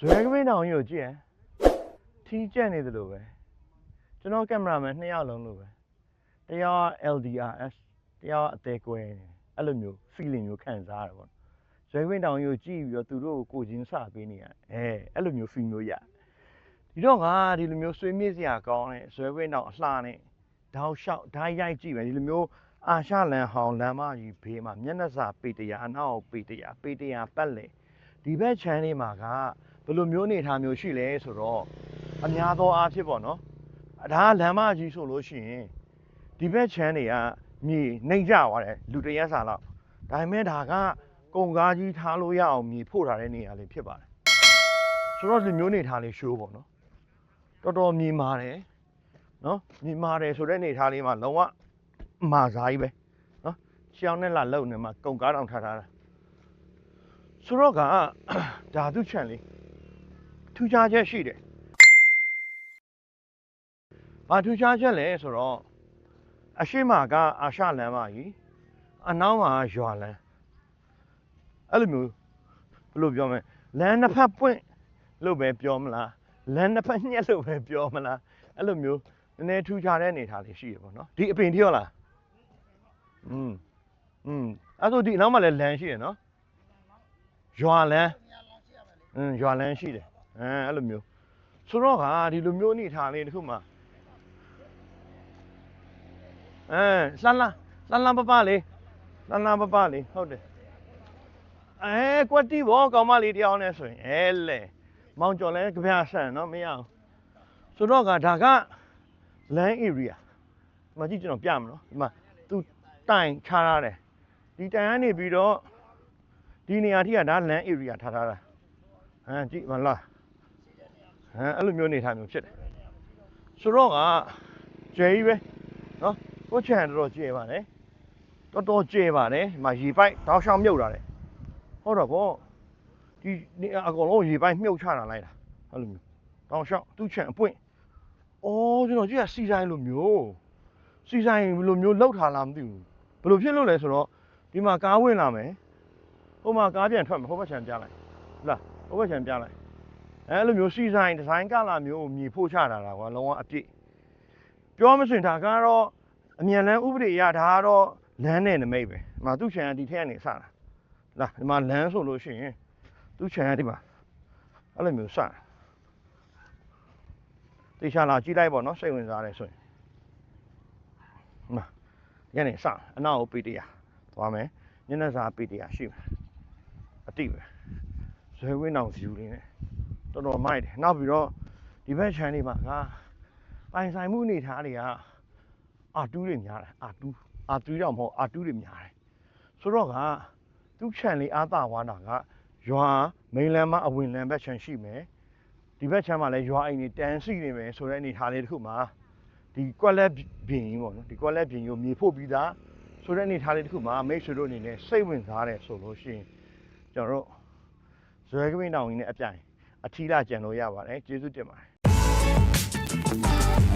ဇွဲကမင်းတောင်ကြီးကိုကြည့်ရန်ထီးကျက်နေသလိုပဲကျွန်တော်ကင်မရာမန်နှစ်ယောက်လုံးလို့ပဲတယောက်က LDRS တယောက်ကအသေးကွဲနေတယ်အဲ့လိုမျိုး feeling မျိုးခံစားရတယ်ပေါ့ဇွဲကမင်းတောင်ကြီးကိုကြည့်ပြီးတော့သူတို့ကိုကိုချင်းစပေးနေရတယ်အဲအဲ့လိုမျိုး feel မျိုးရဒီတော့ကဒီလိုမျိုးဆွေးမြေ့စရာကောင်းတဲ့ဇွဲကမင်းတောင်အလှနဲ့တောက်လျှောက်ဓာတ်ရိုက်ကြည့်မယ်ဒီလိုမျိုးအာရှလန်ဟောင်းလမ်းမကြီးဘေးမှာမျက်နှာစာပေတရာအနောက်ပေတရာပေတရာပတ်လေဒီဘက်ခြမ်းလေးမှာက ဘယ်လိုမျိုးအနေထားမျိုးရှိလဲဆိုတော့အများသောအားဖြင့်ပေါ့နော်အဒါကလမ်းမကြီးဆိုလို့ရှိရင်ဒီဘက်ချမ်းတွေကမြေနှိမ့်ကြသွားတယ်လူတစ်ရက်စာလောက်ဒါပေမဲ့ဒါကကုန်ကားကြီးထားလို့ရအောင်မြေဖို့ထားတဲ့နေရာလေးဖြစ်ပါတယ်ဆိုတော့ဒီမျိုးနေထားလေးရှိုးပေါ့နော်တော်တော်မြေမာတယ်နော်မြေမာတယ်ဆိုတဲ့နေထားလေးမှာလုံးဝမာစားကြီးပဲနော်ရှောင်းနဲ့လာလုံနေမှာကုန်ကားတောင်ထားထားတာဆိုတော့ကဓာတုချန်လေး ထူးခြားချက်ရှိတယ်။ဘာထူးခြားချက်လဲဆိုတော့အရှိမကအာရှလမ်းမကြီးအနောက်မှာရွာလမ်းအဲ့လိုမျိုးဘယ်လိုပြောမလဲလမ်းတစ်ဖက်ပွင့်လို့ပဲပြောမလားလမ်းတစ်ဖက်ညှက်လို့ပဲပြောမလားအဲ့လိုမျိုးနည်းနည်းထူးခြားတဲ့အနေအထားလေးရှိရပေါ့နော်ဒီအပင်ထီရောလားอืมอืมအဲ့ဆိုဒီအနောက်မှာလည်းလမ်းရှိရနော်ရွာလမ်းอืมရွာလမ်းရှိတယ် အဲအဲ့လိုမျိုးဆိုတော့ကဒီလိုမျိုးအနေထားလေးတစ်ခုမှအဲလှမ်းလှမ်းလှမ်းလှမ်းပပလေးလှမ်းလှမ်းပပလေးဟုတ်တယ်အဲကွက်တီဘောကောင်မလေးတယောက်နဲ့ဆိုရင်အဲလေမောင်ကျော်လဲကြပြဆန်နော်မရအောင်ဆိုတော့ကဒါက land area ဒီမှာကြည့်ကျွန်တော်ပြမယ်နော်ဒီမှာသူတိုင်ချထားတယ်ဒီတိုင်ကနေပြီးတော့ဒီနေရာထိကဒါ land area ထားထားတာဟမ်ကြည့်မလား ဟမ်အဲ့လိုမျိုးနေထားမျိုးဖြစ်တယ်ဆိုတော့ကကျဲကြီးပဲနော်ကိုယ့်ချန်တော်တော်ကျဲပါတယ်တော်တော်ကျဲပါတယ်ဒီမှာရေပိုက်တောက်ရှောင်မြုပ်လာတယ်ဟုတ်တော့ဗောဒီနေအကောင်လုံးရေပိုက်မြုပ်ချတာလိုက်တာအဲ့လိုမျိုးတောက်ရှောင်သူ့ချန်အပွင့်အော်ကျွန်တော်ကြည့်ရစီဆိုင်လိုမျိုးစီဆိုင်လိုမျိုးလောက်ထားလားမသိဘူးဘယ်လိုဖြစ်လို့လဲဆိုတော့ဒီမှာကားဝင်လာမယ်ဟိုမှာကားပြန်ထွက်မယ်ဟိုဘက်ချန်ပြလိုက်ဟုတ်လားဟိုဘက်ချန်ပြလိုက် အဲလိုမျိုးစီဆိုင်ဒီဇိုင်းကလာမျိုးကိုမြေဖို့ချတာတာကွာလုံးဝအပြည့်ပြောမစင်ဒါကတော့အမြန်လန်းဥပဒေအရဒါကတော့လမ်းနဲ့နမိတ်ပဲဒီမှာသူ့ချန်ကဒီထက်ကနေစတာလာဒီမှာလမ်းဆိုလို့ရှိရင်သူ့ချန်ကဒီမှာအဲ့လိုမျိုးစတာတေချာလာကြည့်လိုက်ပေါ့နော်စိတ်ဝင်စားတယ်ဆိုရင်ဒီမှာဒီကနေစအနောက်ကိုပေတရာသွားမယ်ညနေစာပေတရာရှိမယ်အတိပဲဇွဲဝင်းအောင် view လေးနဲ့ တော်တော်မိုက်တယ်နောက်ပြီးတော့ဒီဘက်ခြမ်းလေးမှာကပိုင်ဆိုင်မှုအနေထားတွေကအာတူးတွေများတယ်အာတူးအာတူးတော့မဟုတ်အာတူးတွေများတယ်ဆိုတော့ကသူ့ခြံလေးအာသာဝါနာကရွာမိန်လမ်းမအဝင်လမ်းဘက်ခြမ်းရှိမယ်ဒီဘက်ခြမ်းမှာလည်းရွာအိမ်တွေတန်းစီနေမယ်ဆိုတဲ့အနေထားလေးတစ်ခုမှာဒီကွက်လက်ပြင်ကြီးပေါ့နော်ဒီကွက်လက်ပြင်ကြီးကိုမြေဖို့ပြီးသားဆိုတဲ့အနေထားလေးတစ်ခုမှာမိတ်ဆွေတို့အနေနဲ့စိတ်ဝင်စားတယ်ဆိုလို့ရှိရင်ကျွန်တော်တို့ဇွဲကမင်းတောင်ကြီးနဲ့အပြိုင် အထီးလာကြံလို့ရပါတယ်ကျေးဇူးတင်ပါတယ်